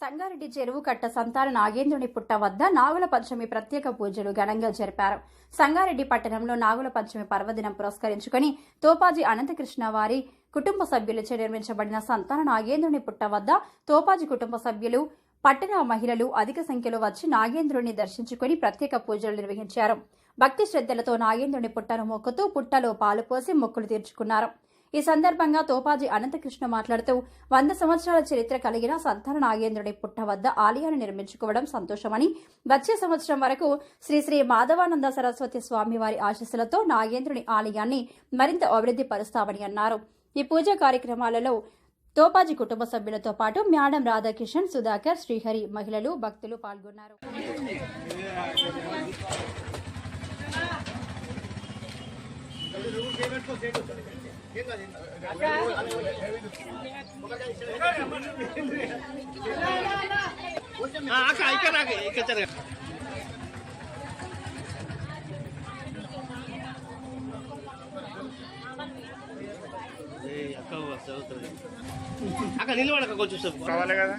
సంగారెడ్డి చెరువు కట్ట సంతాన నాగేంద్రుని పుట్ట వద్ద నాగుల పంచమి ప్రత్యేక పూజలు ఘనంగా జరిపారు. సంగారెడ్డి పట్టణంలో నాగుల పంచమి పర్వదినం పురస్కరించుకుని తోపాజీ అనంతకృష్ణ వారి కుటుంబ సభ్యులచే నిర్మించబడిన సంతాన నాగేంద్రుని పుట్ట వద్ద తోపాజీ కుటుంబ సభ్యులు పట్టణ మహిళలు అధిక సంఖ్యలో వచ్చి నాగేంద్రుని దర్శించుకుని ప్రత్యేక పూజలు నిర్వహించారు. భక్తి శ్రద్ధలతో నాగేంద్రుని పుట్టను మొక్కుతూ పుట్టలో పాలు పోసి మొక్కులు తీర్చుకున్నారు. ఈ సందర్భంగా తోపాజీ అనంతకృష్ణ మాట్లాడుతూ వంద సంవత్సరాల చరిత్ర కలిగిన సంతాన నాగేంద్రుడి పుట్ట వద్ద ఆలయాన్ని నిర్మించుకోవడం సంతోషమని వచ్చే సంవత్సరం వరకు శ్రీ శ్రీ మాధవానంద సరస్వతి స్వామి వారి ఆశీస్సులతో నాగేంద్రుని ఆలయాన్ని మరింత అభివృద్ధి పరుస్తామని అన్నారు. ఈ పూజా కార్యక్రమాలలో తోపాజీ కుటుంబ సభ్యులతో పాటు మ్యాడం రాధాకిషన్ సుధాకర్ శ్రీహరి మహిళలు భక్తులు పాల్గొన్నారు. ఆ, అక్క ఇక్కడ ఇక్కడ జరగ అక్క చదువుతుంది నిలబడక కొంచెం సేపు కావాలి కదా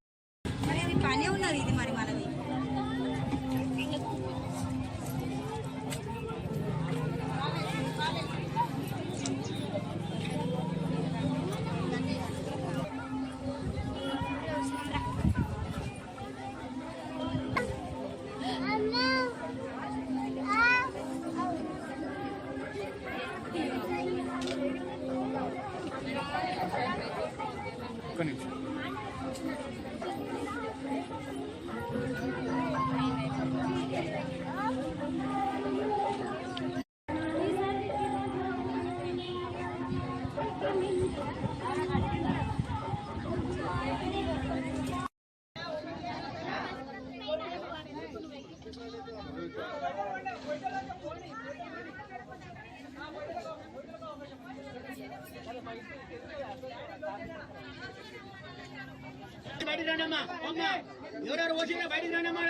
ఒక్క నిమిషం రండమ్మా రండి ఎవరెవరు వచ్చినా బయటికి రండమ్మా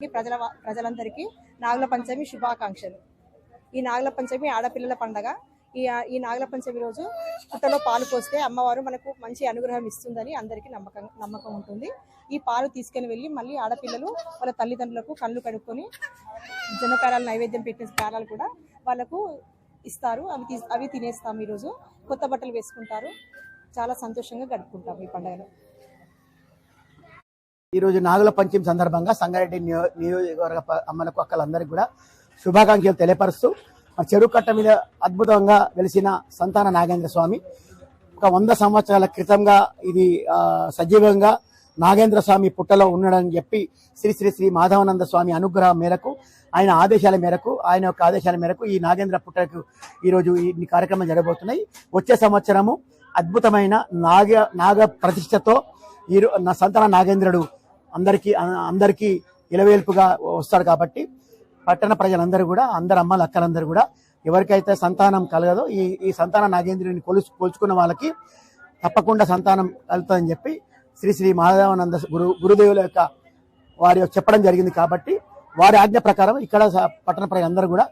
ప్రజల ప్రజలందరికీ నాగుల పంచమి శుభాకాంక్షలు. ఈ నాగుల పంచమి ఆడపిల్లల పండగ. ఈ ఈ నాగల పంచమి రోజు పుట్టలో పాలు పోస్తే అమ్మవారు మనకు మంచి అనుగ్రహం ఇస్తుందని అందరికీ నమ్మకం నమ్మకం ఉంటుంది. ఈ పాలు తీసుకుని వెళ్ళి మళ్ళీ ఆడపిల్లలు వాళ్ళ తల్లిదండ్రులకు కళ్ళు కడుక్కొని జనపేరాలు నైవేద్యం పెట్టిన పేరాలు కూడా వాళ్ళకు ఇస్తారు. అవి తీ అవి తినేస్తాం ఈరోజు. కొత్త బట్టలు వేసుకుంటారు. చాలా సంతోషంగా గడుపుకుంటాం ఈ పండుగను. ఈరోజు నాగుల పంచమి సందర్భంగా సంగారెడ్డి నియో- నియోజకవర్గ అమ్మలకు అక్కలందరికీ కూడా శుభాకాంక్షలు తెలియపరుస్తూ చెరువు కట్ట మీద అద్భుతంగా వెలిసిన సంతాన నాగేంద్ర స్వామి. ఒక వంద సంవత్సరాల క్రితంగా ఇది సజీవంగా నాగేంద్ర స్వామి పుట్టలో ఉన్నాడని చెప్పి శ్రీ శ్రీ శ్రీ మాధవానంద స్వామి అనుగ్రహం మేరకు ఆయన ఆదేశాల మేరకు ఆయన యొక్క ఆదేశాల మేరకు ఈ నాగేంద్ర పుట్టకు ఈరోజు ఈ కార్యక్రమం జరగబోతున్నాయి. వచ్చే సంవత్సరము అద్భుతమైన నాగ నాగ ప్రతిష్టతో ఈ సంతాన నాగేంద్రుడు అందరికీ అందరికీ ఇలవేల్పుగా వస్తాడు కాబట్టి పట్టణ ప్రజలందరూ కూడా అందరు అమ్మలు అక్కలందరూ కూడా ఎవరికైతే సంతానం కలగదో ఈ ఈ సంతాన నాగేంద్రుని కొలుసు కొలుచుకున్న వాళ్ళకి తప్పకుండా సంతానం కలుగుతుందని చెప్పి శ్రీ శ్రీ మాధవానంద గురు గురుదేవుల యొక్క వారి యొక్క చెప్పడం జరిగింది కాబట్టి వారి ఆజ్ఞ ప్రకారం ఇక్కడ స- పట్టణ ప్రజలందరూ కూడా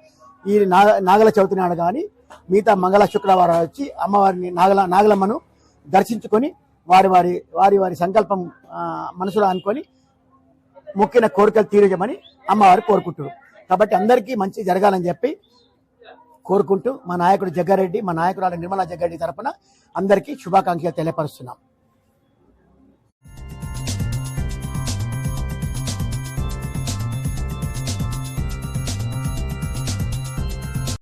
ఈ నాగ నాగల చవితి నాడు కానీ మిగతా మంగళ శుక్రవారం వచ్చి అమ్మవారిని నాగల నాగలమ్మను దర్శించుకొని వారి వారి వారి వారి సంకల్పం మనసులో అనుకొని మొక్కిన కోరికలు తీరజమని అమ్మవారు కోరుకుంటారు కాబట్టి అందరికీ మంచి జరగాలని చెప్పి కోరుకుంటూ మా నాయకుడు జగ్గారెడ్డి మా నాయకురాలు నిర్మలా జగ్గారెడ్డి తరఫున అందరికీ శుభాకాంక్షలు తెలియపరుస్తున్నాం.